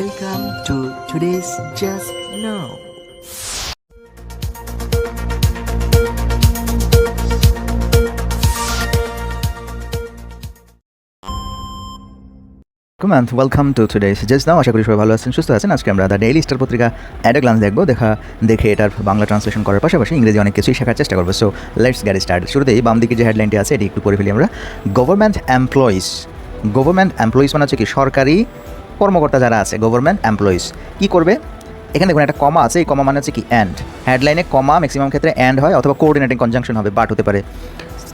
Welcome to today's Just Now. And welcome to today's just now আশা করি সবাই ভালো আছেন, সুস্থ আছেন। আজকে আমরা দ্য ডেইলি স্টার পত্রিকা অ্যাড গ্লান্স দেখব। দেখা, দেখে এটার বাংলা ট্রান্সলেশন করার পাশাপাশি ইংরেজি অনেক কিছুই শেখার চেষ্টা করব। সো লেটস গ্যাট স্টার্ট শুরুতেই বাম দিকে যে হেডলাইনটি আছে, এটি একটু পড়ে ফেলি আমরা। গভর্নমেন্ট এমপ্লয়িজ গভর্নমেন্ট এমপ্লয়িজ মানে হচ্ছে কি সরকারি কর্মকর্তা যারা আছে গভর্নমেন্ট এমপ্লয়িজ কী করবে? এখানে দেখুন একটা কমা আছে, এই কমা মানে হচ্ছে কি অ্যান্ড হেডলাইনে কমা ম্যাক্সিমাম ক্ষেত্রে অ্যান্ড হয়, অথবা কোঅর্ডিনেটিং কনজাংশন হবে বাট হতে পারে।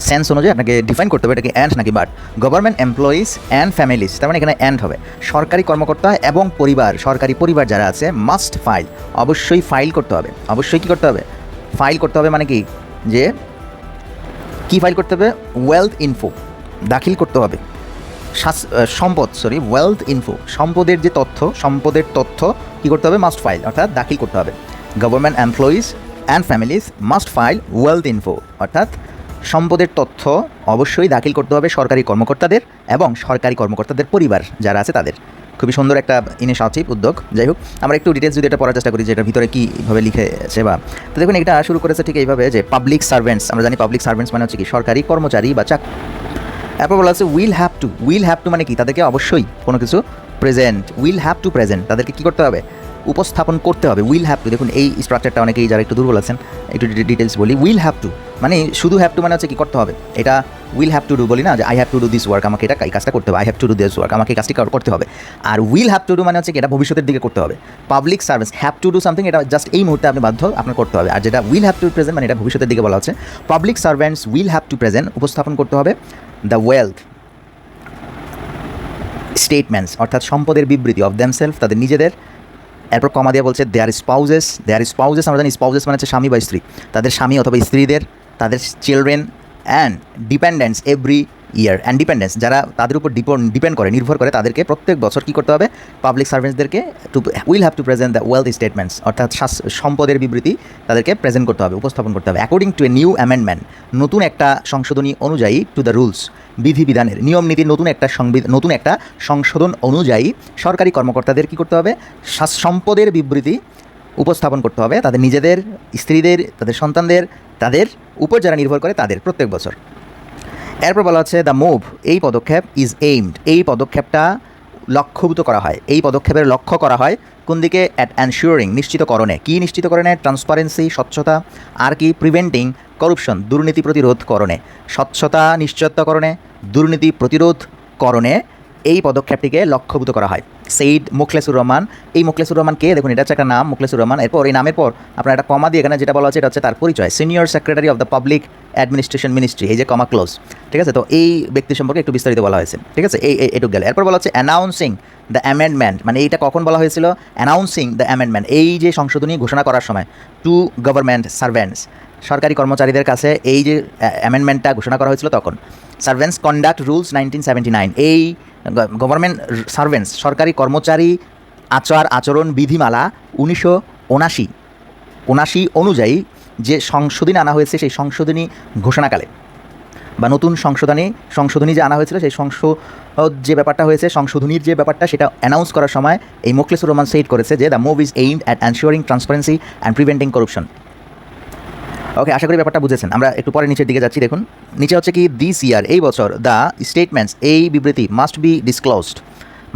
সেন্স অনুযায়ী আপনাকে ডিফাইন করতে হবে, এটাকে অ্যান্ড নাকি but government employees and families তার মানে এখানে অ্যান্ড হবে। সরকারি কর্মকর্তা এবং পরিবার, সরকারি পরিবার যারা আছে মাস্ট ফাইল অবশ্যই ফাইল করতে হবে। অবশ্যই কী করতে হবে? ফাইল করতে হবে মানে কি? যে, কি ফাইল করতে হবে? ওয়েলথ ইনফো দাখিল করতে হবে। সম্পদ সরি ওয়েলথ ইনফো সম্পদের যে তথ্য, সম্পদের তথ্য কী করতে হবে? মাস্ট ফাইল অর্থাৎ দাখিল করতে হবে। Government employees and families must file wealth info অর্থাৎ সম্পদের তথ্য অবশ্যই দাখিল করতে হবে সরকারি কর্মকর্তাদের এবং সরকারি কর্মকর্তাদের পরিবার যারা আছে তাদের। খুবই সুন্দর একটা ইনিশিয়েটিভ উদ্যোগ। যাই হোক, আমরা একটু ডিটেলস যদি এটা পড়ার চেষ্টা করি যে এটার ভিতরে কীভাবে লিখেছে বা তো দেখুন, এটা শুরু করেছে ঠিক এইভাবে যে পাবলিক সার্ভেন্টস আমরা জানি পাবলিক সার্ভেন্টস মানে হচ্ছে কি সরকারি কর্মচারী বা চাক এরপর বলা আছে will have to will have to মানে কি? তাদেরকে অবশ্যই কোনো কিছু present will have to present তাদেরকে কী করতে হবে? উপস্থাপন করতে হবে। উইল হ্যাভ টু দেখুন, এই স্ট্রাকচারটা অনেকেই যারা একটু দুর্বল আছেন, একটু ডিটেলস বলি। উইল হ্যাভ টু মানে শুধু হ্যাভ টু মানে হচ্ছে কি করতে হবে? এটা উইল হ্যাভ টু ডু বলি না যে I have to do this work আমাকে এটা এই কাজটা করতে হবে। I have to do this work আমাকে কাজটি করতে হবে। আর উইল হ্যাভ টু ডু মানে হচ্ছে কি, এটা ভবিষ্যতের দিকে করতে হবে। Public service have to do something এটা জাস্ট এই মুহূর্তে আপনি বাধ্য আপনার করতে হবে। আর যেটা উইল হ্যাভ টু প্রেজেন্ট মানে এটা ভবিষ্যতের দিকে বলা হচ্ছে। Public servants will have to present উপস্থাপন করতে হবে। দ্য ওয়েলথ স্টেটমেন্টস অর্থাৎ সম্পদের বিবৃতি অফ দেমসেলফ তাদের নিজেদের। এরপর কমা দিয়ে বলছে দেয়ার স্পাউজেস দেয়ার স্পাউজেস আমরা জানি স্পাউজেস মানে হচ্ছে স্বামী বা স্ত্রী। তাদের স্বামী অথবা স্ত্রীদের, তাদের children and dependents every year and যারা তাদের উপর ডিপেন্ড করে, নির্ভর করে তাদেরকে প্রত্যেক বছর কী করতে হবে? Public সার্ভিসদেরকে to will have to present the wealth statements অর্থাৎ সম্পদের বিবৃতি তাদেরকে প্রেজেন্ট করতে হবে, উপস্থাপন করতে হবে। According to a new amendment নতুন একটা সংশোধনী অনুযায়ী টু দ্য রুলস বিধিবিধানের নিয়ম নীতির নতুন একটা সংবিধান নতুন একটা সংশোধন অনুযায়ী সরকারি কর্মকর্তাদের কী করতে হবে? সম্পদের বিবৃতি উপস্থাপন করতে হবে। তাদের নিজেদের, স্ত্রীদের, তাদের সন্তানদের, তাদের উপর যারা নির্ভর করে তাদের প্রত্যেক বছর। এরপর বলা হচ্ছে দ্য মুভ এই পদক্ষেপ ইজ এইমড এই পদক্ষেপটা লক্ষ্যভূত করা হয়। এই পদক্ষেপের লক্ষ্য করা হয় কোন দিকে? অ্যাট অ্যানশিওরিং নিশ্চিতকরণে। কী নিশ্চিতকরণে? ট্রান্সপারেন্সি স্বচ্ছতা। আর কি? প্রিভেন্টিং করুপশন দুর্নীতি প্রতিরোধ করণে। স্বচ্ছতা নিশ্চয়তাকরণে দুর্নীতি প্রতিরোধ করণে। এই পদক্ষেপটিকে লক্ষ্যভূত করা হয়। সেইড মুখলেসুর রহমান এই মুখলেসুর রহমান কে? দেখুন, এটা হচ্ছে একটা নাম মুখলেসুর রহমান এরপর এই নামের পর আপনার একটা কমা দিয়ে এখানে যেটা বলা হচ্ছে এটা হচ্ছে তার পরিচয়। Senior secretary of the public administration ministry এই যে কমা ক্লোজ ঠিক আছে? তো এই ব্যক্তি সম্পর্কে একটু বিস্তারিত বলা হয়েছে। ঠিক আছে? এই এটুকু গেলে। এরপর বলা হচ্ছে অ্যানাউন্সিং দ্য অ্যামেন্ডমেন্ট মানে এইটা কখন বলা হয়েছিল? অ্যানাউন্সিং দ্য অ্যামেন্ডমেন্ট এই যে সংশোধনী ঘোষণা করার সময় টু গভর্নমেন্ট সার্ভেন্টস সরকারি কর্মচারীদের কাছে এই যে অ্যামেন্ডমেন্টটা ঘোষণা করা হয়েছিল তখন। Servants conduct rules nineteen seventy nine এই গভর্নমেন্ট সার্ভেন্টস সরকারি কর্মচারী, আচার, আচরণ, বিধিমালা উনিশশো উনাশি উনাশি অনুযায়ী যে সংশোধনী আনা হয়েছে, সেই সংশোধনী ঘোষণাকালে। বা নতুন সংশোধনী সংশোধনী যে আনা হয়েছিল, সেই সংশোধ যে ব্যাপারটা হয়েছে, সংশোধনীর যে ব্যাপারটা, সেটা অ্যানাউন্স করার সময় এই মোকলেসুর রহমান সেইট করেছে যে the move is aimed at ensuring transparency and preventing corruption okay আশা করি ব্যাপারটা বুঝেছেন। আমরা একটু পরে নিচের দিকে যাচ্ছি, দেখুন। নিচে হচ্ছে কি দিস ইয়ার এই বছর দ্য স্টেটমেন্টস এই বিবৃতি মাস্ট বি ডিসক্লোজড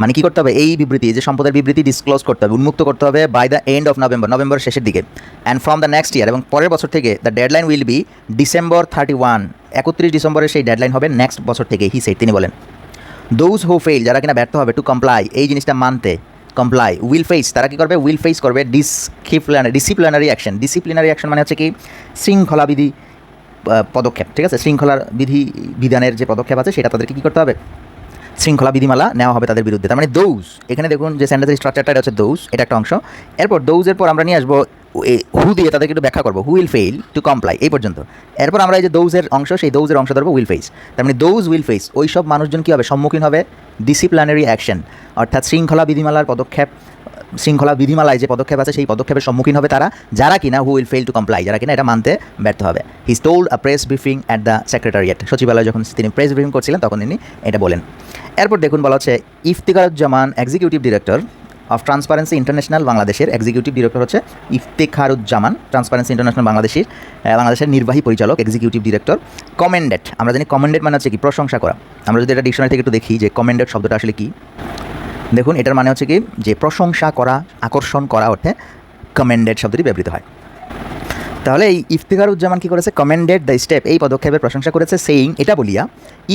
মানে কি করতে হবে? এই বিবৃতি যে সম্পদের বিবৃতি ডিসক্লোজ করতে হবে, উন্মুক্ত করতে হবে by the end of November November শেষের দিকে। And from the next year এবং পরের বছর থেকে the deadline will be December thirty one একত্রিশ ডিসেম্বরের সেই ডেডলাইন হবে নেক্সট বছর থেকে হি সেট তিনি বলেন। দোজ হু ফেল যারা কিনা ব্যর্থ হবে টু কমপ্লাই এই জিনিসটা মানতে কমপ্লাই উইল ফেস তারা কি করবে? উইল ফেস করবে disciplinary disciplinary action disciplinary action মানে হচ্ছে কি? শৃঙ্খলাবিধি বিধি পদক্ষেপ, ঠিক আছে? শৃঙ্খলার বিধি বিধানের যে পদক্ষেপ আছে, সেটা তাদেরকে কী করতে হবে? শৃঙ্খলা বিধিমালা নেওয়া হবে তাদের বিরুদ্ধে। তার মানে দৌজ এখানে দেখুন যে সেন্টেন্সের স্ট্রাকচারটা এটা হচ্ছে দৌজ এটা একটা অংশ। এরপর দৌজের পর আমরা নিয়ে আসব হু দিয়ে তাদেরকে একটু ব্যাখ্যা করব। Who will fail to comply এই পর্যন্ত। এরপর আমরা এই যে দৌজের অংশ, সেই দৌজের অংশ ধরবো উইল ফেস তার মানে দৌজ উইল ফেস ওই সব মানুষজন কী হবে? সম্মুখীন হবে ডিসিপ্লিনারি অ্যাকশন অর্থাৎ শৃঙ্খলা বিধিমালার পদক্ষেপ, শৃঙ্খলা বিধিমালায় যে পদক্ষেপ আছে, সেই পদক্ষেপের সম্মুখীন হবে তারা। যারা কিনা who will fail to comply যারা কিনা এটা মানতে ব্যর্থ হবে। He told a press briefing at the secretariat সচিবালয় যখন তিনি প্রেস ব্রিফিং করছিলেন, তখন তিনি এটা বলেন। এরপর দেখুন বলা হচ্ছে Iftekharuzzaman executive director of transparency international বাংলাদেশের এক্সিকিউটিভ ডিরেক্টর হচ্ছে ইফতেখারুজ্জামান ট্রান্সপারেন্সি ইন্টারন্যাশনাল বাংলাদেশের বাংলাদেশের নির্বাহী পরিচালক এক্সিকিউটিভ ডিরেক্টর কমেন্ডেড আমরা জানি কমেন্ডেড মানে হচ্ছে কি, প্রশংসা করা। আমরা যদি এটা ডিকশনারি থেকে একটু দেখি যে কমেন্ডেড শব্দটা আসলে কি। দেখুন, এটার মানে হচ্ছে কি, যে প্রশংসা করা, আকর্ষণ করা অর্থে কমেন্ডেড শব্দটি ব্যবহৃত হয়। তাহলে এই ইফতিকারুজ্জামান কী করেছে? কমেন্ডেড দ্য স্টেপ এই পদক্ষেপের প্রশংসা করেছে সেইং এটা বলিয়া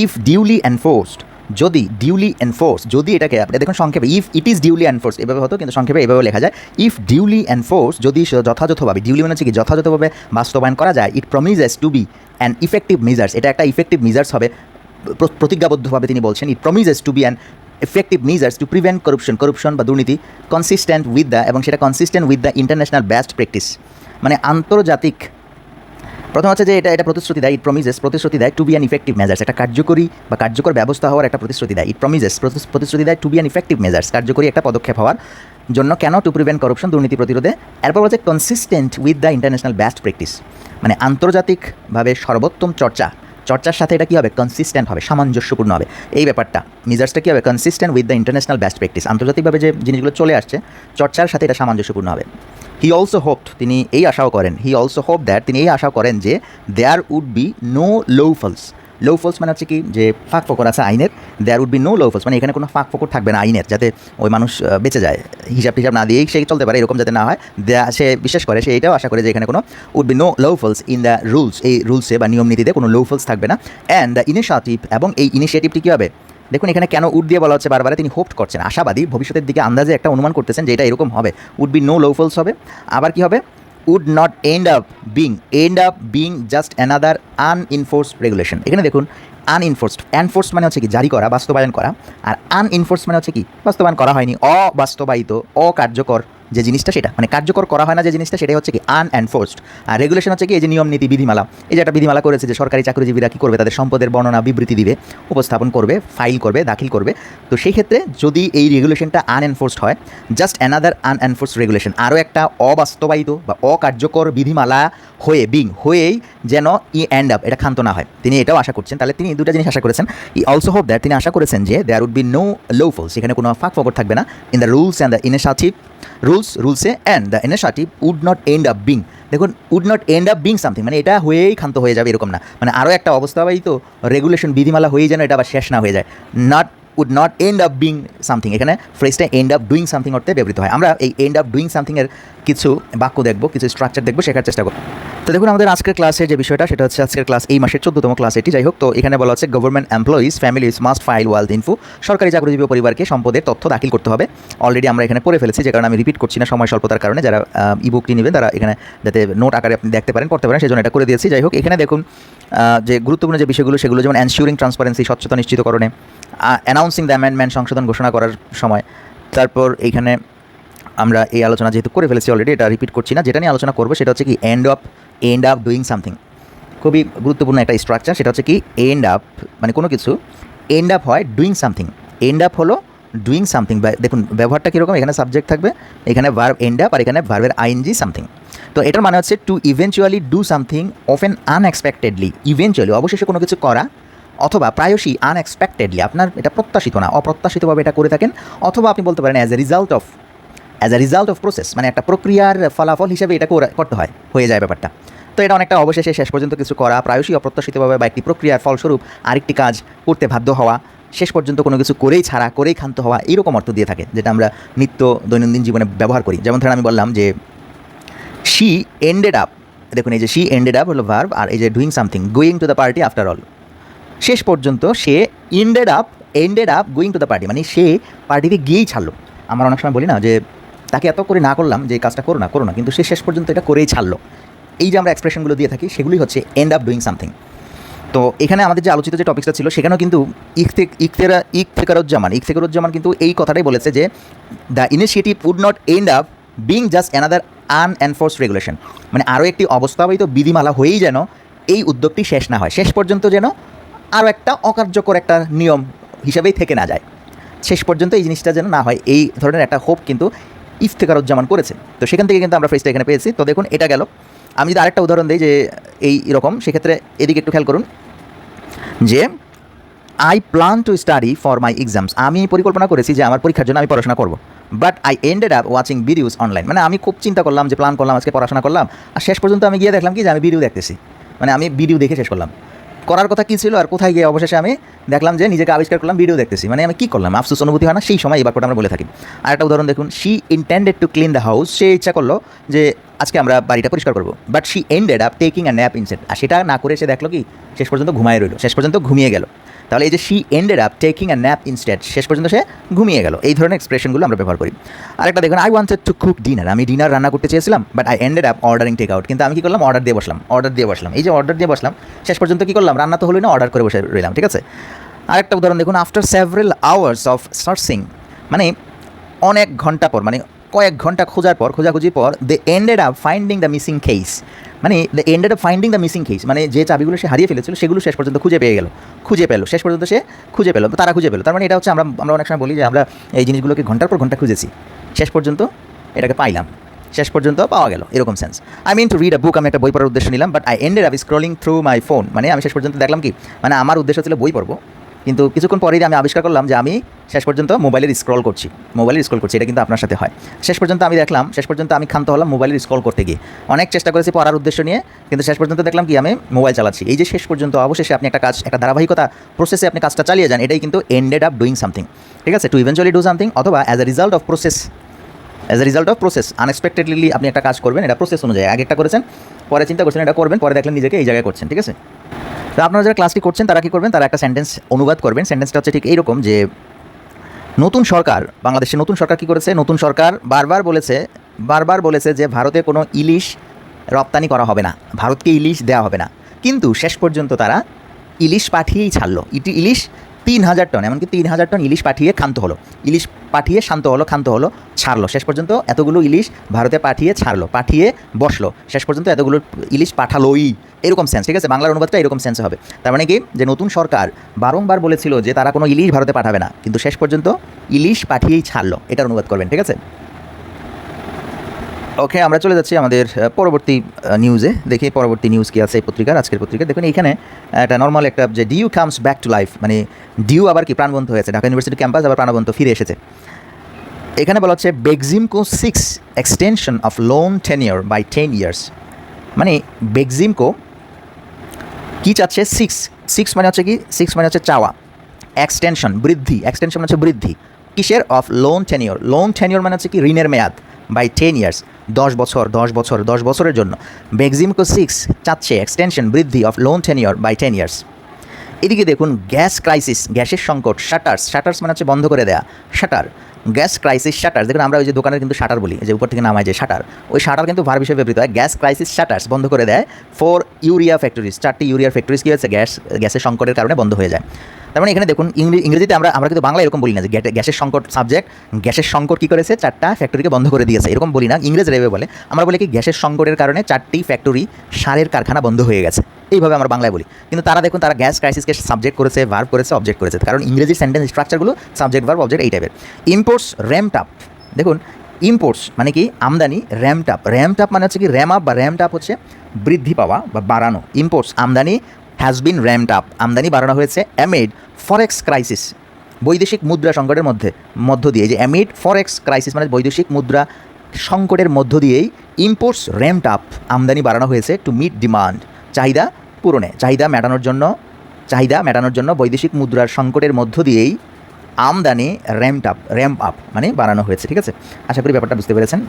ইফ ডিউলি এনফোর্সড যদি ডিউলি এনফোর্স যদি এটাকে আপনি দেখুন সংক্ষেপে if it is duly enforce এভাবে হতো, কিন্তু সংক্ষেপে এভাবে লেখা যায় ইফ ডিউলি এনফোর্স যদি যথাযথভাবে ডিউলি মানে হচ্ছে কি যথাযথভাবে বাস্তবায়ন করা যায় it promises to be an effective measures এটা একটা ইফেক্টিভ মেজার্স হবে, প্র- প্রতিজ্ঞাবদ্ধভাবে তিনি বলছেন it promises to be an effective measures to prevent corruption corruption বা দুর্নীতি কনসিস্টেন্ট উইথ দ্য এবং সেটা consistent with the international best practice মানে আন্তর্জাতিক প্রথম হচ্ছে যে এটা এটা প্রতিশ্রুতি দেয় ইট প্রমিজেস প্রতিশ্রুতি দেয় to be an effective measures একটা কার্যকরী বা কার্যকর ব্যবস্থা হওয়ার একটা প্রতিশ্রুতি দেয় ইট প্রমিজেস প্রতিশ্রুতি দেয় to be an effective measures কার্যকরী একটা পদক্ষেপ হওয়ার জন্য কেন টু প্রিভেন্ট করপশন দুর্নীতি প্রতিরোধে? এরপর হচ্ছে consistent with the international best practice মানে আন্তর্জাতিকভাবে সর্বোত্তম চর্চা চর্চার সাথে এটা কী হবে? কনসিস্ট্যান্ট হবে, সামঞ্জস্যপূর্ণ হবে। এই ব্যাপারটা মিজার্সটা কী হবে? Consistent with the international best practice আন্তর্জাতিকভাবে যে জিনিসগুলো চলে আসছে, চর্চার সাথে এটা সামঞ্জস্যপূর্ণ হবে। হি অলসো হোপড তিনি এই আশাও করেন হি অলসো হোপ দ্যাট তিনি এই আশাও করেন যে there would be no loopholes loopholes মানে হচ্ছে কি যে ফাঁক ফোকর আছে আইনের there would be no loopholes মানে এখানে কোনো ফাঁক ফোকর থাকবে না আইনের, যাতে ওই মানুষ বেঁচে যায়। হিসাব টিসাব না দিয়েই সে চলতে পারে, এরকম যাতে না হয়। সে বিশ্বাস করে, সে এটাও আশা করে যে এখানে কোনো would be no loopholes in the rules এই রুলসে বা নিয়ম নীতিতে কোনো লো ফলস থাকবে না। অ্যান্ড দ্য ইনিশিয়েটিভ এবং এই ইনিশিয়েটিভটি কী হবে? দেখুন, এখানে কেন উড দিয়ে বলা হচ্ছে বারবার, তিনি হোপ করছেন। আশাবাদী ভবিষ্যতের দিকে আন্দাজে একটা অনুমান করতেছেন যে এটা এরকম হবে। উড বি নো লৌফলস হবে। আবার কি হবে? Would not end up being end up being just another unenforced regulation এখানে দেখুন আনইনফোর্সড এনফোর্সড মানে হচ্ছে কি, জারি করা, বাস্তবায়ন করা, আর আনইনফোর্সড মানে হচ্ছে কি, বাস্তবায়ন করা হয়নি, অবাস্তবায়িত, অকার্যকর যে জিনিসটা সেটা মানে কার্যকর করা হয় না যে জিনিসটা, সেটাই হচ্ছে কি আনএনফোর্সড আর রেগুলেশন হচ্ছে কি এই যে নিয়ম, নীতি, বিধিমালা, এই যে একটা বিধিমালা করেছে যে সরকারি চাকরিজীবীরা কী করবে? তাদের সম্পদের বর্ণনা, বিবৃতি দিবে, উপস্থাপন করবে ফাইল করবে, দাখিল করবে। তো সেই ক্ষেত্রে যদি এই রেগুলেশনটা আনএনফোর্সড হয় জাস্ট অ্যানাদার আনএনফোর্সড রেগুলেশন আরও একটা অবাস্তবায়িত বা অকার্যকর বিধিমালা হয়ে বিং হয়েই যেন ই অ্যান্ড আপ এটা ক্ষান্ত না হয়। তিনি এটাও আশা করছেন। তাহলে তিনি দুটা জিনিস আশা করেছেন। ই অলসো হোপ দ্যাট তিনি আশা করেছেন যে there would be no loophole সেখানে কোনো ফাঁক ফকর থাকবে না। In the rules and the initiative rules রুলসে and the initiative would not end up being দেখুন would not end up being something মানে এটা হয়েই ক্ষান্ত হয়ে যাবে এরকম না। মানে আরও একটা অবস্থা অবস্থাবাহিত রেগুলেশন বিধিমালা হয়েই যেন এটা আবার শেষ না হয়ে যায়। Not would not end up being something এখানে ফ্রেজটা এন্ড আপ ডুইং সামথিং অর্থে ব্যবহৃত হয়। আমরা এই এন্ড আপ ডুইং সামথিংয়ের কিছু বাক্য দেখব, কিছু স্ট্রাকচার দেখব, শেখার চেষ্টা করব। তো দেখুন, আমাদের আজকের ক্লাসের যে বিষয়টা, সেটা হচ্ছে আজকের ক্লাস এই মাসের চোদ্দতম ক্লাস এটি। যাই হোক, তো এখানে বলা হচ্ছে government employees families must file wealth info সরকারি চাকরিজীবী পরিবারকে সম্পদের তথ্য দাখিল করতে হবে। অলরেডি আমরা এখানে পড়ে ফেলেছি, যে কারণে আমি রিপিট করছি না, সময় স্বল্পতার কারণে। যারা ইবুকটি নেবেন, তারা এখানে যাতে নোট আকারে আপনি দেখতে পারেন, পড়তে পারেন, সেজন্য এটা করে দিয়েছি। যাই হোক, এখানে দেখুন যে গুরুত্বপূর্ণ যে বিষয়গুলো, সেগুলো যেমন অ্যানসিউরিং ট্রান্সপারেন্সি স্বচ্ছতা নিশ্চিতকরণে অ্যানাউন্সিং দ্য অ্যামেন্ডমেন্ট সংশোধন ঘোষণা করার সময়। তারপর এইখানে আমরা এই আলোচনা যেহেতু করে ফেলেছি অলরেডি এটা রিপিট করছি না। যেটা নিয়ে আলোচনা করব সেটা হচ্ছে কি end of end up doing something খুবই গুরুত্বপূর্ণ একটা স্ট্রাকচার সেটা হচ্ছে কি এন্ড আপ মানে কোনো কিছু এন্ড আপ হয় ডুইং সামথিং এন্ড আপ হলো ডুইং সামথিং দেখুন, ব্যবহারটা কীরকম? এখানে সাবজেক্ট থাকবে, এখানে ভার্ব এন্ড আপ আর এখানে ভার্বের আইএনজি সামথিং তো এটার মানে হচ্ছে to eventually do something of an unexpectedly eventually অবশেষে কোনো কিছু করা অথবা প্রায়শই আনএক্সপেক্টেডলি আপনার এটা প্রত্যাশিত না, অপ্রত্যাশিতভাবে এটা করে থাকেন, অথবা আপনি বলতে পারেন as a result of as a result of process মানে একটা প্রক্রিয়ার ফলাফল হিসেবে এটা করে- করতে হয়, হয়ে যায় ব্যাপারটা। তো এটা অনেকটা অবশেষে শেষ পর্যন্ত কিছু করা, প্রায়শই অপ্রত্যাশিতভাবে বা একটি প্রক্রিয়ার ফলস্বরূপ আরেকটি কাজ করতে বাধ্য হওয়া, শেষ পর্যন্ত কোনো কিছু করেই ছাড়া, করেই ক্ষান্ত হওয়া, এরকম অর্থ দিয়ে থাকে, যেটা আমরা নিত্য দৈনন্দিন জীবনে ব্যবহার করি। যেমন ধরেন আমি বললাম যে শি এন্ডেড আপ দেখুন এই যে শি এন্ডেড আপ হলো ভার্ব আর এই যে doing something going to the party after all শেষ পর্যন্ত সে ended up ended up going to the party মানে সে পার্টিতে গিয়েই ছাড়লো। আমরা অনেক সময় বলি না যে, তাকে এত করে না করলাম যে কাজটা করো না করো না। কিন্তু সে শেষ পর্যন্ত এটা করেই ছাড়লো। এই যে আমরা এক্সপ্রেশনগুলো দিয়ে থাকি সেগুলি হচ্ছে এন্ড আপ ডুইং সামথিং তো এখানে আমাদের যে আলোচিত যে টপিকটা ছিল, সেখানেও কিন্তু ইকতে ইকতেরা ইকতেকারুজ্জামান ইকতেকারুজ্জামান কিন্তু এই কথাটাই বলেছে যে the initiative would not end up being just another un unenforced regulation মানে আরও একটি অবস্থাবাহিত বিধিমালা হয়েই যেন এই উদ্যোগটি শেষ না হয়। শেষ পর্যন্ত যেন আরও একটা অকার্যকর একটা নিয়ম হিসাবেই থেকে না যায়। শেষ পর্যন্ত এই জিনিসটা যেন না হয়, এই ধরনের একটা হোপ কিন্তু ইফতেকারুজ্জামান করেছে। তো সেখান থেকে কিন্তু আমরা ফ্রেজটা এখানে পেয়েছি। তো দেখুন, এটা গেল। আমি যদি আরেকটা উদাহরণ দিই যে এই রকম, সেক্ষেত্রে এদিকে একটু খেয়াল করুন যে I plan to study for my exams আমি পরিকল্পনা করেছি যে আমার পরীক্ষার জন্য আমি পড়াশোনা করব। But I ended up watching videos online মানে আমি খুব চিন্তা করলাম যে প্ল্যান করলাম, আজকে পড়াশোনা করলাম। আর শেষ পর্যন্ত আমি গিয়ে দেখলাম কি যে আমি ভিডিও দেখতেছি। মানে আমি ভিডিও দেখে শেষ করলাম। করার কথা কী ছিল আর কোথায় গিয়ে অবশেষে আমি দেখলাম যে নিজেকে আবিষ্কার করলাম ভিডিও দেখতেছি। মানে আমি কী করলাম? আফসোস, অনুভূতি হয় না? সেই সময় এই বাক্যটা আমরা বলে থাকি। আর একটা উদাহরণ দেখুন she intended to clean the house সে ইচ্ছা করল যে আজকে আমরা বাড়িটা পরিষ্কার করব। But she ended up taking a nap instead আর সেটা না করে সে দেখল কি, শেষ পর্যন্ত ঘুমায় রইল। শেষ পর্যন্ত ঘুমিয়ে গেল। তাহলে এই যে she ended up taking a nap instead শেষ পর্যন্ত সে ঘুমিয়ে গেল। এই ধরনের এক্সপ্রেশনগুলো আমরা ব্যবহার করি। আরেকটা দেখুন I wanted to cook dinner আমি ডিনার রান্না করতে চেয়েছিলাম but I ended up ordering take out কিন্তু আমি কি করলাম? অর্ডার দিয়ে বসলাম অর্ডার দিয়ে বসলাম। এই যে অর্ডার দিয়ে বসলাম, শেষ পর্যন্ত কি করলাম? রান্না তো হলো না অর্ডার করে বসে রইলাম, ঠিক আছে? আরেকটা উদাহরণ দেখুন after several hours of searching মানে অনেক ঘণ্টা পর মানে কয়েক ঘণ্টা খোঁজার পর, খোঁজাখুঁজির পর they ended up finding the missing keys মানে they ended up finding the missing keys মানে যে চাবিগুলো সে হারিয়ে ফেলেছিল, সেগুলো শেষ পর্যন্ত খুঁজে পেয়ে গেল। খুঁজে পেল। শেষ পর্যন্ত সে খুঁজে পেল। তারা খুঁজে পেল। তার মানে এটা হচ্ছে আমরা আমরা অনেক সময় বলি যে আমরা এই জিনিসগুলোকে ঘণ্টার পর ঘণ্টা খুঁজেছি। শেষ পর্যন্ত এটাকে পাইলাম। শেষ পর্যন্ত পাওয়া গেল। এরকম sense I mean to read a book আমি একটা বই পড়ার উদ্দেশ্য নিলাম but I ended up scrolling through my phone মানে আমি শেষ পর্যন্ত দেখলাম কি? মানে আমার উদ্দেশ্য ছিল বই পড়ব। কিন্তু কিছুক্ষণ পরেই আমি আবিষ্কার করলাম যে আমি শেষ পর্যন্ত মোবাইলের স্ক্রল করছি। মোবাইলের স্ক্রল করছি, এটা কিন্তু আপনার সাথে হয়। শেষ পর্যন্ত আমি দেখলাম, শেষ পর্যন্ত আমি ক্ষান্ত হলাম মোবাইলের স্ক্রল করতে গিয়ে। অনেক চেষ্টা করেছি পড়ার উদ্দেশ্য নিয়ে, কিন্তু শেষ পর্যন্ত দেখলাম কি, আমি মোবাইল চালাচ্ছি। এই যে শেষ পর্যন্ত অবশেষে আপনি একটা কাজ, একটা ধারাবাহিকতা প্রসেসে আপনি কাজটা চালিয়ে যান, এটাই কিন্তু এন্ডেড আপ ডুইং সামথিং ঠিক আছে? টু ইভেনচুয়ালি ডু সামথিং অথবা as a result of process as a result of process unexpectedly আপনি একটা কাজ করবেন, এটা প্রসেস অনুযায়ী। আগে একটা করেছেন, পরে চিন্তা করছেন এটা করবেন, পরে দেখলেন নিজেকে এই জায়গায় করছেন, ঠিক আছে? তো আপনারা যারা ক্লাসটি করছেন, তারা কী করবেন? তারা একটা সেন্টেন্স অনুবাদ করবেন। সেন্টেন্সটা হচ্ছে ঠিক এইরকম যে, নতুন সরকার, বাংলাদেশে নতুন সরকার কী করেছে? নতুন সরকার বারবার বলেছে বারবার বলেছে যে ভারতে কোনো ইলিশ রপ্তানি করা হবে না। ভারতকে ইলিশ দেওয়া হবে না। কিন্তু শেষ পর্যন্ত তারা ইলিশ পাঠিয়েই ছাড়লো। ইটি, ইলিশ তিন হাজার টন, এমনকি তিন হাজার টন ইলিশ পাঠিয়ে ক্ষান্ত হলো। ইলিশ পাঠিয়ে শান্ত হলো, ক্ষান্ত হলো, ছাড়লো। শেষ পর্যন্ত এতগুলো ইলিশ ভারতে পাঠিয়ে ছাড়লো, পাঠিয়ে বসল। শেষ পর্যন্ত এতগুলো ইলিশ পাঠালোই। এরকম সেন্স ঠিক আছে? বাংলার অনুবাদটা এরকম সেন্স হবে। তার মানে কি? যে নতুন সরকার বারংবার বলেছিল যে তারা কোনো ইলিশ ভারতে পাঠাবে না। কিন্তু শেষ পর্যন্ত ইলিশ পাঠিয়েই ছাড়লো। এটার অনুবাদ করবেন, ঠিক আছে? ওকে আমরা চলে যাচ্ছি আমাদের পরবর্তী নিউজে দেখি পরবর্তী নিউজ কি আছে এই পত্রিকার, আজকের পত্রিকা দেখুন এখানে একটা নর্মাল একটা, যে dew comes back to life মানে ডিউ আবার কি, প্রাণবন্ত হয়েছে। ঢাকা ইউনিভার্সিটি ক্যাম্পাস আবার প্রাণবন্ত ফিরে এসেছে। এখানে বলা হচ্ছে Beximco seeks extension of loan tenure by ten years মানে বেগজিমকো কী চাচ্ছে? সিক্স সিক্স মানে হচ্ছে কি? সিক্স মানে হচ্ছে চাওয়া। এক্সটেনশন বৃদ্ধি। এক্সটেনশন মানে হচ্ছে বৃদ্ধি। কিসের? Of loan tenure loan tenure মানে হচ্ছে কি? ঋণের মেয়াদ বাই টেন ইয়ার্স দশ বছর দশ বছর, দশ বছরের জন্য। বেগজিমকো সিক্স চাচ্ছে এক্সটেনশন বৃদ্ধি of loan tenure by ten years এদিকে দেখুন গ্যাস ক্রাইসিস গ্যাসের সংকট শাটার্স শাটার্স মানে হচ্ছে বন্ধ করে দেয়া। শাটার গ্যাস ক্রাইসিস শাটার্স দেখুন, আমরা ওই যে দোকানের কিন্তু শাটার বলি যে উপর থেকে নামায় যে শাটার ওই শাটার কিন্তু ভার হিসেবে ব্যবহৃত হয়। গ্যাস ক্রাইসিস শাটার্স বন্ধ করে দেয়। ফোর ইউরিয়া ফ্যাক্টরিজ চারটি ইউরিয়া ফ্যাক্টরিজ কী হচ্ছে গ্যাস গ্যাসের সংকটের কারণে বন্ধ হয়ে যায়। তার মানে এখানে দেখুন, ইংরে- ইংরেজিতে আমরা আমরা কিন্তু বাংলা এরকম বলি না যে গ্যাসের সংকট সাবজেক্ট গ্যাসের সংকট কী করেছে? চারটা ফ্যাক্টরিকে বন্ধ করে দিয়েছে। এরকম বলি না ইংরেজ রেবে বলে। আমরা বলি কি, গ্যাসের সংকটের কারণে চারটি ফ্যাক্টরি সারের কারখানা বন্ধ হয়ে গেছে। এইভাবে আমরা বাংলায় বলি। কিন্তু তারা দেখুন, তারা গ্যাস ক্রাইসিসকে সাবজেক্ট করেছে ভার্ব করেছে অবজেক্ট করেছে। কারণ ইংরেজি সেন্টেন্স স্ট্রাকচারগুলো সাবজেক্ট ভার্ব অবজেক্ট এই টাইপের ইম্পোর্টস র্যাম্প আপ দেখুন ইম্পোর্টস মানে কি, আমদানি র্যাম্প আপ র্যাম্প আপ মানে হচ্ছে কি র্যাম আপ বা র্যাম্প আপ হচ্ছে বৃদ্ধি পাওয়া বা বাড়ানো। ইম্পোর্টস আমদানি হ্যাজ বিন র্যাম্প আপ আমদানি বাড়ানো হয়েছে অ্যামেড ফরেক্স ক্রাইসিস বৈদেশিক মুদ্রা সংকটের মধ্যে, মধ্য দিয়ে যে অ্যামিড ফরেক্স ক্রাইসিস মানে বৈদেশিক মুদ্রা সংকটের মধ্য দিয়েই ইম্পোর্টস র্যাম্প আপ আমদানি বাড়ানো হয়েছে টু মিট ডিমান্ড চাহিদা পূরণে, চাহিদা মেটানোর জন্য, চাহিদা মেটানোর জন্য বৈদেশিক মুদ্রার সংকটের মধ্য দিয়েই আমদানি র্যাম্প আপ র্যাম্প আপ মানে বাড়ানো হয়েছে, ঠিক আছে? আশা করি ব্যাপারটা বুঝতে পেরেছেন।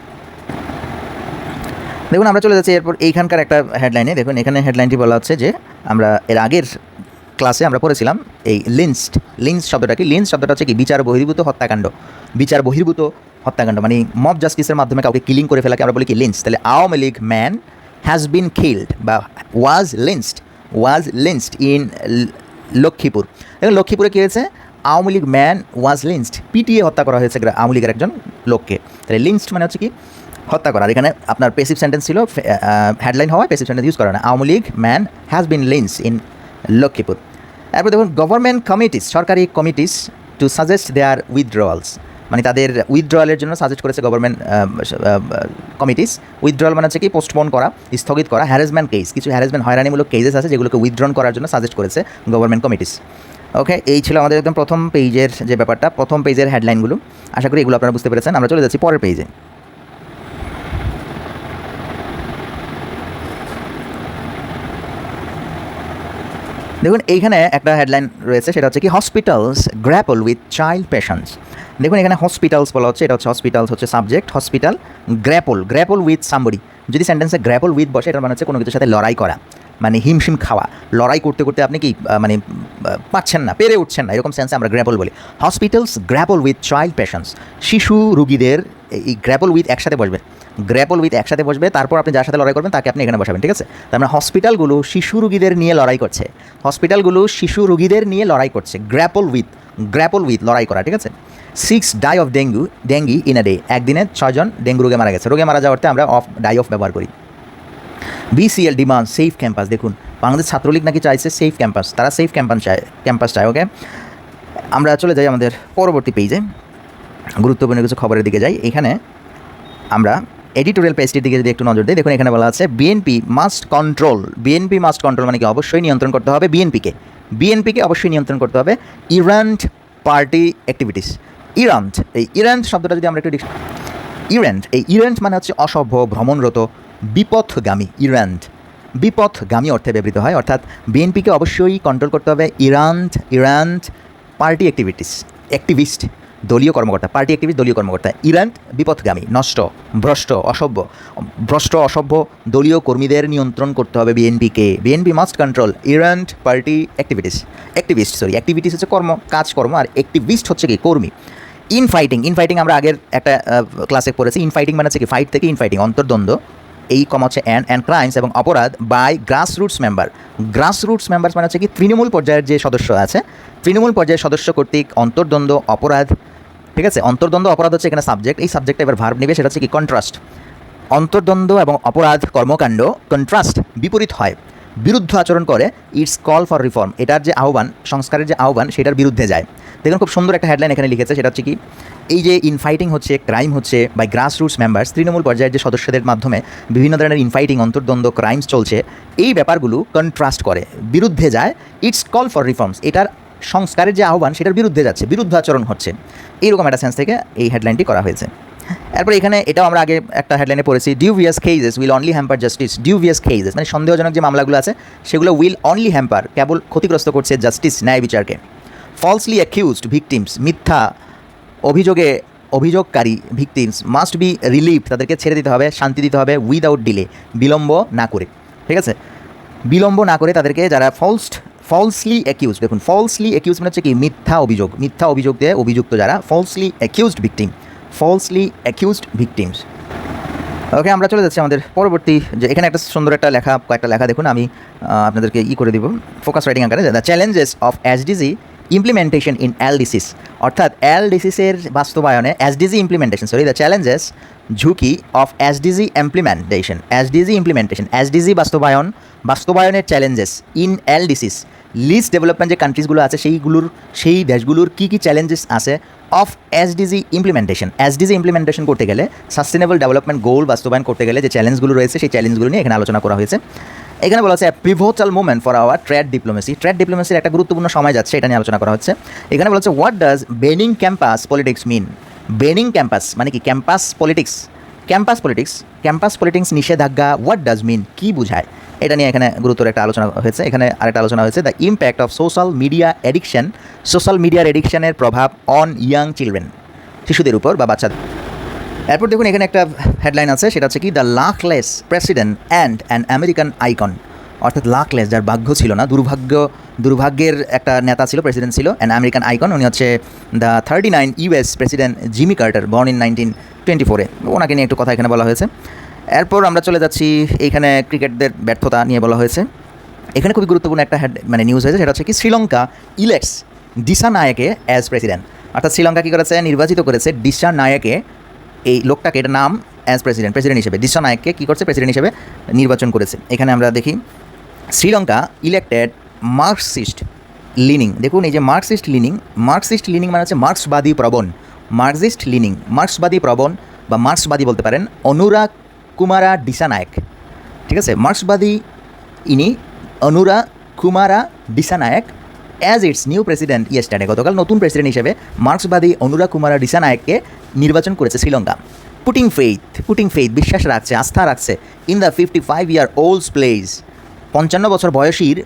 দেখুন আমরা চলে যাচ্ছি এরপর এইখানকার একটা হেডলাইনে দেখুন এখানে হেডলাইনটি বলা হচ্ছে যে আমরা এর আগের ক্লাসে আমরা পড়েছিলাম এই লিন্সড লিন্স শব্দটা কি লিন্স শব্দটা হচ্ছে কি বিচার বহির্ভূত হত্যাকাণ্ড বিচার বহির্ভূত হত্যাকাণ্ড মানে মব জাস্টিসের মাধ্যমে কাউকে কিলিং করে ফেলাকে আমরা বলি কি লিন্স তাহলে Awami League man has been killed বা ওয়াজ লিন্সড ওয়াজ লিন্সড ইন লক্ষ্মীপুর দেখুন লক্ষ্মীপুরে কী হয়েছে Awami League man was lynched PTA হত্যা করা হয়েছে আওয়ামী লীগের একজন লোককে তাহলে লিন্সড মানে হচ্ছে কি হত্যা করা। এখানে আপনার পেসিভ সেন্টেন্স ছিল হেডলাইন হওয়ায় পেসিভ সেন্টেন্স ইউজ করা না। Awami League man has been lynched in Lakshmipur এরপর দেখুন গভর্নমেন্ট কমিটিস সরকারি committees to suggest their withdrawals মানে তাদের উইথড্রয়ালের জন্য সাজেস্ট করেছে গভর্নমেন্ট কমিটিস উইথড্রয়াল মানে হচ্ছে কি পোস্টপোন করা, স্থগিত করা হ্যারাসমেন্ট কেস কিছু হ্যারাসমেন্ট হয়রানিমূলক কেসেস আছে যেগুলোকে উইথড্রন করার জন্য সাজেস্ট করেছে গভর্নমেন্ট কমিটিস ওকে এই ছিল আমাদের একদম প্রথম পেজের যে ব্যাপারটা, প্রথম পেজের হেডলাইনগুলো আশা করি এগুলো আপনারা বুঝতে পেরেছেন। আমরা চলে যাচ্ছি পরের পেজে দেখুন, এইখানে একটা হেডলাইন রয়েছে, সেটা হচ্ছে কি hospitals grapple with child patients দেখুন, এখানে হসপিটালস বলা হচ্ছে, এটা হচ্ছে হসপিটালস হচ্ছে subject hospital grapple grapple with somebody যদি সেন্টেন্সে গ্র্যাপল উইথ বসে, এটা মানে হচ্ছে কোনো কিছুর সাথে লড়াই করা মানে হিমশিম খাওয়া। লড়াই করতে করতে আপনি কি মানে পাচ্ছেন না, পেরে উঠছেন না, এরকম সেন্সে আমরা গ্র্যাপল বলি। Hospitals grapple with child patients শিশু রুগীদের এই গ্র্যাপল উইথ একসাথে বসবে। গ্র্যাপল উইথ একসাথে বসবে, তারপর আপনি যার সাথে লড়াই করবেন তাকে আপনি এখানে বসাবেন, ঠিক আছে? তার মানে হসপিটালগুলো শিশু রুগীদের নিয়ে লড়াই করছে। হসপিটালগুলো শিশু রুগীদের নিয়ে লড়াই করছে গ্র্যাপল উইথ গ্র্যাপল উইথ লড়াই করা, ঠিক আছে? Six die of dengue dengue in a day একদিনে ছয়জন ডেঙ্গু রোগে মারা গেছে। রোগে মারা যাওয়াতে আমরা অফ ডাই অফ ব্যবহার করি। বিসিএল ডিমান্ড সেফ ক্যাম্পাস দেখুন, বাংলাদেশ ছাত্রলীগ নাকি চাইছে সেফ ক্যাম্পাস তারা সেফ ক্যাম্পাস চায় ক্যাম্পাস চায় ওকে আমরা চলে যাই আমাদের পরবর্তী পেজে গুরুত্বপূর্ণ কিছু খবরের দিকে যাই। এখানে আমরা এডিটোরিয়াল পেজটির দিকে যদি একটু নজর দিই, দেখুন এখানে বলা আছে BNP must control BNP must control মানে কি? অবশ্যই নিয়ন্ত্রণ করতে হবে বিএনপিকে বিএনপিকে অবশ্যই নিয়ন্ত্রণ করতে হবে ইরান্ট পার্টি অ্যাক্টিভিটিস। ইরান্ট, এই ইরান্ট শব্দটা যদি আমরা একটু ইরেন্ট, এই ইরেন্ট মানে হচ্ছে অসভ্য, ভ্রমণরত, বিপথগামী ইরেন্ট। বিপথগামী অর্থে ব্যবহৃত হয়, অর্থাৎ বিএনপিকে অবশ্যই কন্ট্রোল করতে হবে errant errant party activities activist দলীয় কর্মকর্তা, পার্টি অ্যাক্টিভিস্ট দলীয় কর্মকর্তা। ইরান্ট বিপথগামী, নষ্ট, ভ্রষ্ট, অসভ্য ভ্রষ্ট, অসভ্য দলীয় কর্মীদের নিয়ন্ত্রণ করতে হবে বিএনপিকে। BNP must control errant party activities activist sorry activities হচ্ছে কর্ম কাজকর্ম আর অ্যাক্টিভিস্ট হচ্ছে কি, কর্মী। ইনফাইটিং ইনফাইটিং আমরা আগের একটা ক্লাসে পড়েছি। ইনফাইটিং মানে হচ্ছে কি ফাইট থেকে ইনফাইটিং অন্তর্দ্বন্দ্ব। এই কম হচ্ছে অ্যান্ড অ্যান্ড ক্রাইমস এবং অপরাধ by grass roots member grass roots members মানে হচ্ছে কি, তৃণমূল পর্যায়ের যে সদস্য আছে, তৃণমূল পর্যায়ের সদস্য কর্তৃক অন্তর্দ্বন্দ্ব, অপরাধ ঠিক আছে? অন্তর্দ্বন্দ্ব অপরাধ হচ্ছে এখানে সাবজেক্ট এই সাবজেক্টটা এবার ভার্ব নেবে, সেটা হচ্ছে কি? কন্ট্রাস্ট অন্তর্দ্বন্দ্ব এবং অপরাধ কর্মকাণ্ড কন্ট্রাস্ট বিপরীত হয়। বিরুদ্ধ আচরণ করে ইটস কল ফর রিফর্ম এটার যে আহ্বান, সংস্কারের যে আহ্বান, সেটার বিরুদ্ধে যায়। দেখুন, খুব সুন্দর একটা হেডলাইন এখানে লিখেছে, সেটা হচ্ছে কি? এই যে ইনফাইটিং হচ্ছে ক্রাইম হচ্ছে বাই গ্রাস রুটস মেম্বার্স তৃণমূল পর্যায়ের যে সদস্যদের মাধ্যমে বিভিন্ন ধরনের ইনফাইটিং অন্তর্দ্বন্দ্ব ক্রাইমস চলছে, এই ব্যাপারগুলো কন্ট্রাস্ট করে। বিরুদ্ধে যায় ইটস কল ফর রিফর্মস এটার সংস্কারের যে আহ্বান, সেটার বিরুদ্ধে যাচ্ছে, বিরুদ্ধ আচরণ হচ্ছে। এইরকম একটা সেন্স থেকে এই হেডলাইনটি করা হয়েছে। এরপর এখানে এটাও আমরা আগে একটা হেডলাইনে পড়েছি dubious cases will only hamper justice dubious cases মানে সন্দেহজনক যে মামলাগুলো আছে, সেগুলো উইল অনলি হ্যাম্পার কেবল ক্ষতিগ্রস্ত করছে জাস্টিস ন্যায় বিচারকে। ফলসলি অ্যাকিউজড ভিকটিমস মিথ্যা অভিযোগে অভিযোগকারী ভিকটিমস মাস্ট বি রিলিভ তাদেরকে ছেড়ে দিতে হবে, শান্তি দিতে হবে উইদাউট ডিলে বিলম্ব না করে। ঠিক আছে? বিলম্ব না করে তাদেরকে যারা ফলসড ফলসলি অ্যাকিউজ দেখুন ফলসলি অ্যাকিউজ মানে হচ্ছে কি, মিথ্যা অভিযোগ মিথ্যা অভিযোগ দিয়ে অভিযুক্ত যারা falsely accused victim falsely accused victims okay আমরা চলে যাচ্ছি আমাদের পরবর্তী যে, এখানে একটা সুন্দর একটা লেখা, কয়েকটা লেখা দেখুন, আমি আপনাদেরকে ই করে দিব ফোকাস রাইটিং আকারে the challenges of SDG implementation in LDCs অর্থাৎ এলডিসিসের বাস্তবায়নে SDG implementation sorry the challenges ঝুঁকি of SDG implementation SDG implementation SDG বাস্তবায়ন, বাস্তবায়নের challenges in LDCs least development যে কান্ট্রিজগুলো আছে, সেইগুলোর, সেই দেশগুলোর কী কী চ্যালেঞ্জেস আছে of SDG implementation SDG implementation করতে গেলে সাস্টেনেবল ডেভেলপমেন্ট গোল বাস্তবায়ন করতে গেলে যে চ্যালেঞ্জগুলো রয়েছে, সেই চ্যালেঞ্জগুলো নিয়ে এখানে আলোচনা করা হয়েছে। এখানে বলা হচ্ছে pivotal movement for our trade diplomacy trade ডিপ্লোমেসির একটা গুরুত্বপূর্ণ সময় যাচ্ছে এটা নিয়ে আলোচনা করা হচ্ছে। এখানে বলা হচ্ছে what does banning campus politics mean banning campus মানে কি? Campus politics campus politics campus politics নিষেধাজ্ঞা হোয়াট ডাজ মিন কী বোঝায়? এটা নিয়ে এখানে গুরুত্বর একটা আলোচনা হয়েছে। এখানে আরেকটা আলোচনা হয়েছে। The impact of social media addiction social মিডিয়ার এডিকশনের প্রভাব অন ইয়াং চিলড্রেন শিশুদের উপর বা বাচ্চাদের এরপর দেখুন, এখানে একটা হেডলাইন আছে, সেটা হচ্ছে কি? The luckless president and an American icon অর্থাৎ লাকলেস যার ভাগ্য ছিল না, দুর্ভাগ্য, দুর্ভাগ্যের একটা নেতা ছিল প্রেসিডেন্ট ছিল অ্যান আমেরিকান আইকন উনি হচ্ছে the thirty nine US president Jimmy Carter born in nineteen twenty ফোরে ওনাকে নিয়ে একটু কথা এখানে বলা হয়েছে। এরপর আমরা চলে যাচ্ছি এইখানে ক্রিকেটদের ব্যর্থতা নিয়ে বলা হয়েছে। এখানে খুবই গুরুত্বপূর্ণ একটা হেড মানে নিউজ হয়েছে, সেটা হচ্ছে কি শ্রীলঙ্কা ইলেক্টস দিশা নায়কে অ্যাজ প্রেসিডেন্ট অর্থাৎ শ্রীলঙ্কা কী করেছে? নির্বাচিত করেছে দিশা নায়কে। এই লোকটাকে এটা নাম অ্যাজ প্রেসিডেন্ট প্রেসিডেন্ট হিসেবে। দিশা নায়ককে কী করছে? প্রেসিডেন্ট হিসেবে নির্বাচন করেছে। এখানে আমরা দেখি, শ্রীলঙ্কা ইলেক্টেড মার্কসিস্ট লিনিং দেখুন, এই যে মার্কসিস্ট লিনিং মার্কসিস্ট লিনিং মানে হচ্ছে মার্ক্সবাদী প্রবণ। মার্কসিস্ট লিনিং মার্ক্সবাদী প্রবণ বা মার্ক্সবাদী বলতে পারেন অনুরাগ কুমারা ডিসানায়ক ঠিক আছে? মার্ক্সবাদী ইনি, Anura Kumara Dissanayake as its new president yesterday গতকাল নতুন প্রেসিডেন্ট হিসেবে মার্ক্সবাদী অনুরা কুমারা ডিসানায়ককে নির্বাচন করেছে Sri Lanka. Putting faith putting faith বিশ্বাস রাখছে, আস্থা রাখছে in the fifty five year old's pledge পঞ্চান্ন বছর বয়সীর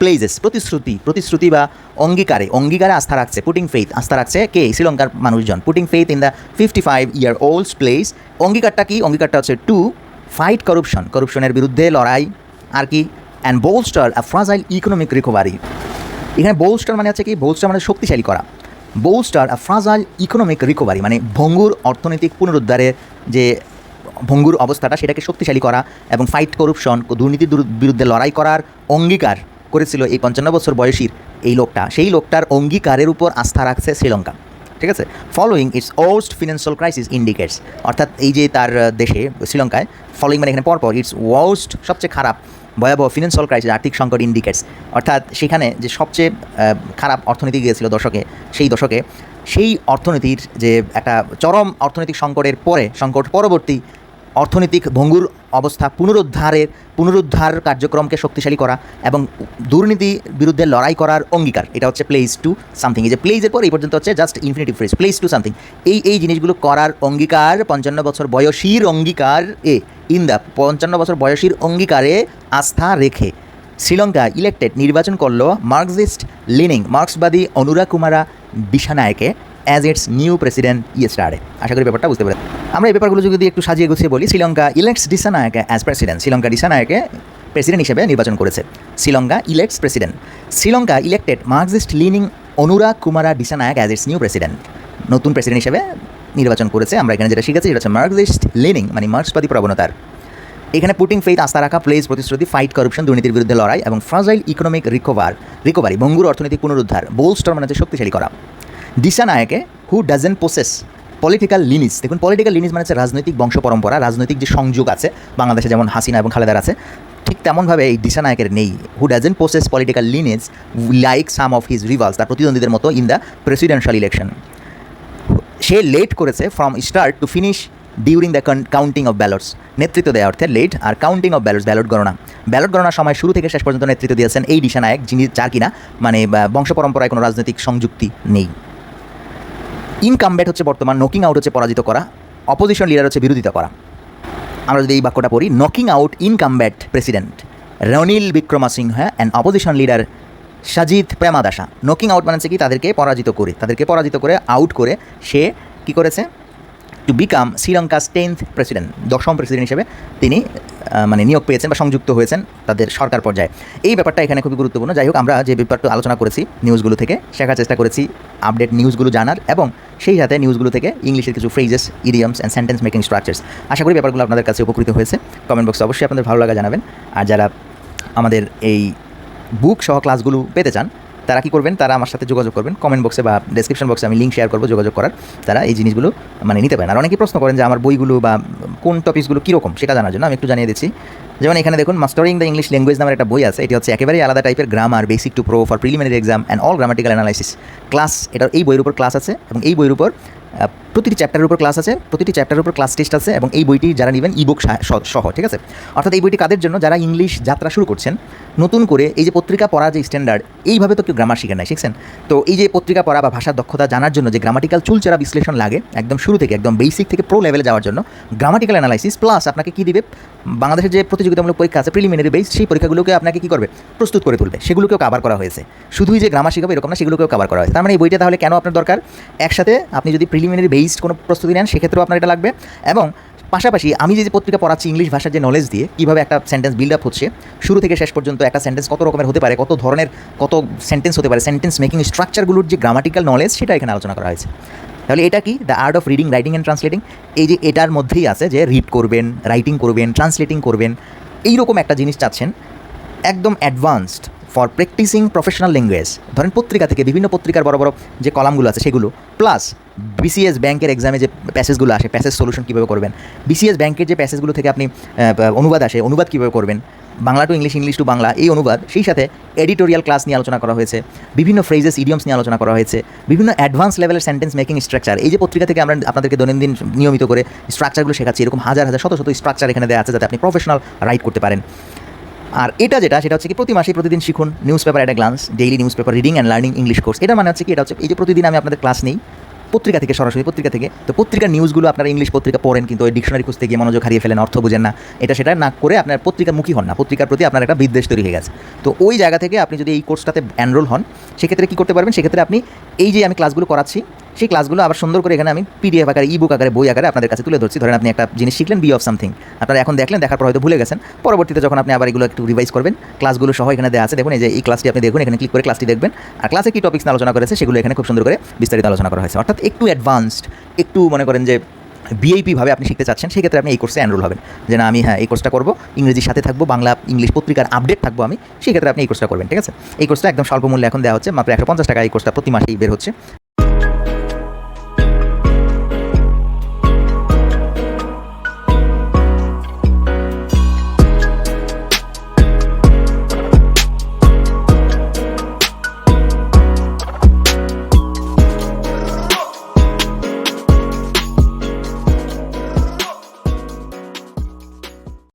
প্লেজেস প্রতিশ্রুতি প্রতিশ্রুতি বা অঙ্গীকারে অঙ্গীকারে আস্থা রাখছে পুটিং ফেইথ আস্থা রাখছে কে? শ্রীলঙ্কার মানুষজন। Putting faith in the fifty five year old's pledge অঙ্গীকারটা কি? অঙ্গীকারটা হচ্ছে টু ফাইট করুপশন করুপশনের বিরুদ্ধে লড়াই, আর কি and bolster a fragile economic recovery এখানে বোলস্টার মানে হচ্ছে কি? বোলস্টার মানে শক্তিশালী করা। Bolster a fragile economic recovery মানে ভঙ্গুর অর্থনৈতিক পুনরুদ্ধারের যে ভঙ্গুর অবস্থাটা, সেটাকে শক্তিশালী করা এবং ফাইট করুপশন দুর্নীতির বিরুদ্ধে লড়াই করার অঙ্গীকার। করেছিল এই পঞ্চান্ন বছর বয়সীর এই লোকটা, সেই লোকটার অঙ্গীকারের উপর আস্থা রাখছে শ্রীলঙ্কা। ঠিক আছে? Following its worst financial crisis indicates অর্থাৎ এই যে তার দেশে, শ্রীলঙ্কায় ফলোয়িং মানে এখানে পরপর ইটস ওয়ার্স্ট সবচেয়ে খারাপ, ভয়াবহ ফিনান্সিয়াল ক্রাইসিস আর্থিক সংকট ইন্ডিকেটস অর্থাৎ সেখানে যে সবচেয়ে খারাপ অর্থনীতি গিয়েছিল দশকে, সেই দশকে, সেই অর্থনীতির যে একটা চরম অর্থনৈতিক সংকটের পরে, সংকট পরবর্তী অর্থনৈতিক ভঙ্গুর অবস্থা পুনরুদ্ধারের, পুনরুদ্ধার কার্যক্রমকে শক্তিশালী করা এবং দুর্নীতির বিরুদ্ধে লড়াই করার অঙ্গীকার। এটা হচ্ছে প্লেস টু সামথিং এই যে প্লেজের পর এই পর্যন্ত হচ্ছে just infinitive phrase pledge to something এই এই জিনিসগুলো করার অঙ্গীকার পঞ্চান্ন বছর বয়সীর অঙ্গীকার এ ইন দ্য পঞ্চান্ন বছর বয়সীর অঙ্গীকারে আস্থা রেখে শ্রীলঙ্কা ইলেক্টেড নির্বাচন করল Marxist leaning মার্ক্সবাদী Anura Kumara Dissanayake as its new president yesterday আশা করি ব্যাপারটা বুঝতে পারেন আমরা এই ব্যাপারগুলো যদি একটু সাজিয়ে গুছিয়ে বলি, Sri Lanka elects Dissanayake as president Sri Lanka Dissanayake president হিসেবে নির্বাচন করেছে। Sri Lanka elects president Sri Lanka elected Marxist leaning Anura Kumara Dissanayake as its new president নতুন প্রেসিডেন্ট হিসেবে নির্বাচন করেছে। আমরা এখানে যেটা শিখেছি সেটা হচ্ছে মার্কসিস্ট লিনিং মানে মার্ক্সবাদী প্রবণতার। এখানে পুটিং ফেইথ আস্থা রাখা প্লেস প্রতিশ্রুতি ফাইট করাপশন দুর্নীতির বিরুদ্ধে লড়াই এবং ফ্রাজাইল ইকোনমিক রিকভার রিকভারি ভঙ্গুর অর্থনৈতিক পুনরুদ্ধার বোলস্টার মানে শক্তিশালী করা। দিশা নায়কে হু ডাজেন পোসেস পলিটিক্যাল লিনিস দেখুন পলিটিক্যাল লিনিস মানে হচ্ছে রাজনৈতিক বংশ পরম্পরা, রাজনৈতিক যে সংযোগ আছে, বাংলাদেশে যেমন হাসিনা এবং খালেদার আছে, ঠিক তেমনভাবে এই দিশা নায়কের নেই। Who doesn't possess political lineage like some of his rivals তার প্রতিদ্বন্দ্বীদের মতো ইন দ্য প্রেসিডেন্সিয়াল ইলেকশন সে লেট করেছে from start to finish during the counting of ballots নেতৃত্ব দেওয়া অর্থে লেট আর কাউন্টিং অফ ব্যালটস ব্যালট গণনা। ব্যালট গণনার সময় শুরু থেকে শেষ পর্যন্ত নেতৃত্ব দিয়েছেন এই দিশা নায়ক, যিনি যার কিনা মানে বংশ পরম্পরায় কোনো রাজনৈতিক সংযুক্তি নেই। ইনকামব্যাট হচ্ছে বর্তমান নকিং আউট হচ্ছে পরাজিত করা অপোজিশন লিডার হচ্ছে বিরোধিতা করা। আমরা যদি এই বাক্যটা পড়ি knocking out incumbent president Ranil Wickremesinghe and opposition leader Sajith Premadasa. Knocking out মানে কি? তাদেরকে পরাজিত করে, তাদেরকে পরাজিত করে আউট করে সে কি করেছে? To become Sri Lanka's tenth president দশম প্রেসিডেন্ট হিসেবে তিনি মানে নিয়োগ পেয়েছেন বা সংযুক্ত হয়েছেন তাদের সরকার পর্যায়ে। এই ব্যাপারটা এখানে খুবই গুরুত্বপূর্ণ। যাই হোক, আমরা যে ব্যাপারটা আলোচনা করেছি নিউজগুলো থেকে, শেখার চেষ্টা করেছি আপডেট নিউজগুলো জানার এবং সেই সাথে নিউজগুলো থেকে ইংলিশের কিছু phrases idioms and sentence making structures আশা করি ব্যাপারগুলো আপনাদের কাছে উপকৃত হয়েছে। কমেন্ট বক্সে অবশ্যই আপনাদের ভালো লাগা জানাবেন। আর যারা আমাদের এই বুক সহ ক্লাসগুলো পেতে চান তারা কি করবেন? তারা আমার সাথে যোগাযোগ করবেন। কমেন্ট বক্সে বা ডেসক্রিপশন বক্সে আমি লিঙ্ক শেয়ার করব, যোগাযোগ করার। তারা এই জিনিসগুলো মানে নিতে পারেন। আর অনেকে প্রশ্ন করেন যে আমার বইগুলো বা কোন টপিকসগুলো কীরকম, সেটা জানার জন্য আমি একটু জানিয়ে দিচ্ছি। যেমন এখানে দেখুন মাস্টারিং দ্য ইংলিশ ল্যাঙ্গুয়েজ নামের একটা বই আছে। এটি হচ্ছে একেবারেই আলাদা টাইপের grammar basic to pro for preliminary exam and all grammatical analysis class এটার এই বইয়ের উপর ক্লাস আছে এবং এই বইয়ের উপর প্রতিটি চ্যাপ্টারের উপর ক্লাস আছে, প্রতিটি চ্যাপ্টারের উপর ক্লাস টেস্ট আছে এবং এই বইটি যারা নেবেন ইবুক সহ ঠিক আছে? অর্থাৎ এই বইটি কাদের জন্য? যারা ইংলিশ যাত্রা শুরু করছেন, নতুন করে এই যে পত্রিকা পড়া যে স্ট্যান্ডার্ড এইভাবে তো কেউ গ্রামার শিখে নাই, শিখছেন? তো এই যে পত্রিকা পড়া বা ভাষার দক্ষতা জানার জন্য যে গ্রামাটিক্যাল চুলচেরা বিশ্লেষণ লাগে, একদম শুরু থেকে, একদম বেসিক থেকে প্রো লেভেলে যাওয়ার জন্য গ্রামাটিক্যাল অ্যানালাইসিস প্লাস আপনাকে কী দিবে? বাংলাদেশের যে প্রতিযোগিতামূলক পরীক্ষা আছে প্রিলিমিনারি বেস সেই পরীক্ষাগুলোকে আপনাকে কী করবে? প্রস্তুত করে তুলবে। সেগুলোকেও কাভার করা হয়েছে। শুধুই যে গ্রামার শিখাবে, এরকম না, সেগুলোকেও কাভার করা হয়েছে। তার মানে এই বইটা তাহলে কেন আপনার দরকার? একসাথে আপনি যদি প্রিলিমিনারি বেসড কোনো প্রস্তুতি নেন, সেক্ষেত্রেও আপনার এটা লাগবে। এবং পাশাপাশি আমি যে পত্রিকা পড়াচ্ছি ইংলিশ ভাষার যে নলেজ দিয়ে, কীভাবে একটা সেন্টেন্স বিল্ড আপ হচ্ছে, শুরু থেকে শেষ পর্যন্ত একটা সেন্টেন্স কত রকমের হতে পারে, কত ধরনের, কত সেন্টেন্স হতে পারে সেন্টেন্স মেকিং স্ট্রাকচারগুলোর যে গ্রামাটিক্যাল নলেজ সেটা এখানে আলোচনা করা হয়েছে। তাহলে এটা কি? The art of reading writing and translating এই যে এটার মধ্যেই আছে যে রিড করবেন রাইটিং করবেন ট্রান্সলেটিং করবেন, এইরকম একটা জিনিস চাচ্ছেন, একদম advanced for practicing professional language ধরেন পত্রিকা থেকে বিভিন্ন পত্রিকার বড় বড় যে কলামগুলো আছে, সেগুলো প্লাস বিসিএস ব্যাংকের এক্সামে যে প্যাসেজগুলো আসে প্যাসেজ সলিউশন কীভাবে করবেন? বিসিএস ব্যাংকের যে প্যাসেজগুলো থেকে আপনি অনুবাদ আসে, অনুবাদ কীভাবে করবেন? Bangla to English English to Bangla, এই অনুবাদ, সেই সাথে এডিটোরিয়াল ক্লাস নিয়ে আলোচনা করা হয়েছে, বিভিন্ন ফ্রেজেস ইডিয়মস নিয়ে আলোচনা করা হয়েছে, বিভিন্ন অ্যাডভান্স লেভেলের সেন্টেন্স মেকিং স্ট্রাকচার এই যে পত্রিকা থেকে আমরা আপনাদেরকে দৈনন্দিন নিয়মিত করে স্ট্রাকচারগুলো শেখাচ্ছি, এরকম হাজার হাজার, শত শত স্ট্রাকচার এখানে দেওয়া আছে যাতে আপনি প্রফেশনাল রাইট করতে পারেন। আর এটা যেটা, সেটা হচ্ছে কি প্রতি মাসে প্রতিদিন শিখুন নিউজ পেপার একটা glance daily newspaper reading and learning English course এটা মানে হচ্ছে কি, এটা হচ্ছে, এই যে প্রতিদিন আমি আপনাদের ক্লাস নেই পত্রিকা থেকে সরাসরি পত্রিকা থেকে, তো পত্রিকার নিউজগুলো আপনারা ইংলিশ পত্রিকা পড়েন কিন্তু ওই ডিকশনারি খুঁজতে গিয়ে মনোযোগ হারিয়ে ফেলেন, অর্থ বুঝেন না। এটা সেটা না করে আপনার পত্রিকামুখী হন না। পত্রিকার প্রতি আপনার একটা বিদ্বেষ তৈরি হয়ে গেছে। তো ওই জায়গা থেকে আপনি যদি এই কোর্সটাতে অ্যানরোল হন, সেক্ষেত্রে কী করতে পারবেন? সেক্ষেত্রে আপনি এই যে আমি ক্লাসগুলো করাচ্ছি সেই ক্লাসগুলো আবার সুন্দর করে এখানে আমি পিডিএফ আকারে ই বুক আকারে, বই আকারে আপনাদের কাছে তুলে ধরছি। ধরেন আপনি একটা জিনিস শিখলেন বি অফ সামথিং আপনারা এখন দেখলেন, দেখার পর হয়তো ভুলে গেছেন। পরবর্তীতে যখন আপনি আবার এগুলো একটু রিভাইজ করবেন ক্লাসগুলো সহ এখানে দেওয়া আছে। দেখুন, এই যে এই ক্লাসটি আপনি দেখুন, এখানে ক্লিক করে ক্লাসটি দেখবেন। আর ক্লাসে কী টপিক্স আলোচনা করেছে, সেগুলো এখানে খুব সুন্দর করে বিস্তারিত আলোচনা করা হয়েছে। অর্থাৎ একটু অ্যাডভান্সড একটু মনে করেন যে বিআইপি ভাবে আপনি শিখতে চাচ্ছেন, সেক্ষেত্রে আপনি এই কোর্সে এনরোল হবেন। যে না, আমি হ্যাঁ এই কোর্সটা করব, ইংরেজির সাথে থাকব, বাংলা, ইংলিশ পত্রিকার আপডেট থাকব আমি, সেক্ষেত্রে আপনি এই কোর্সটা করবেন, ঠিক আছে? এই কোর্সটা একদম স্বল্প মূল্যে এখন দেওয়া হচ্ছে, মাত্র একশো পঞ্চাশ টাকা এই কোর্সটা প্রতি মাসেই বের হচ্ছে।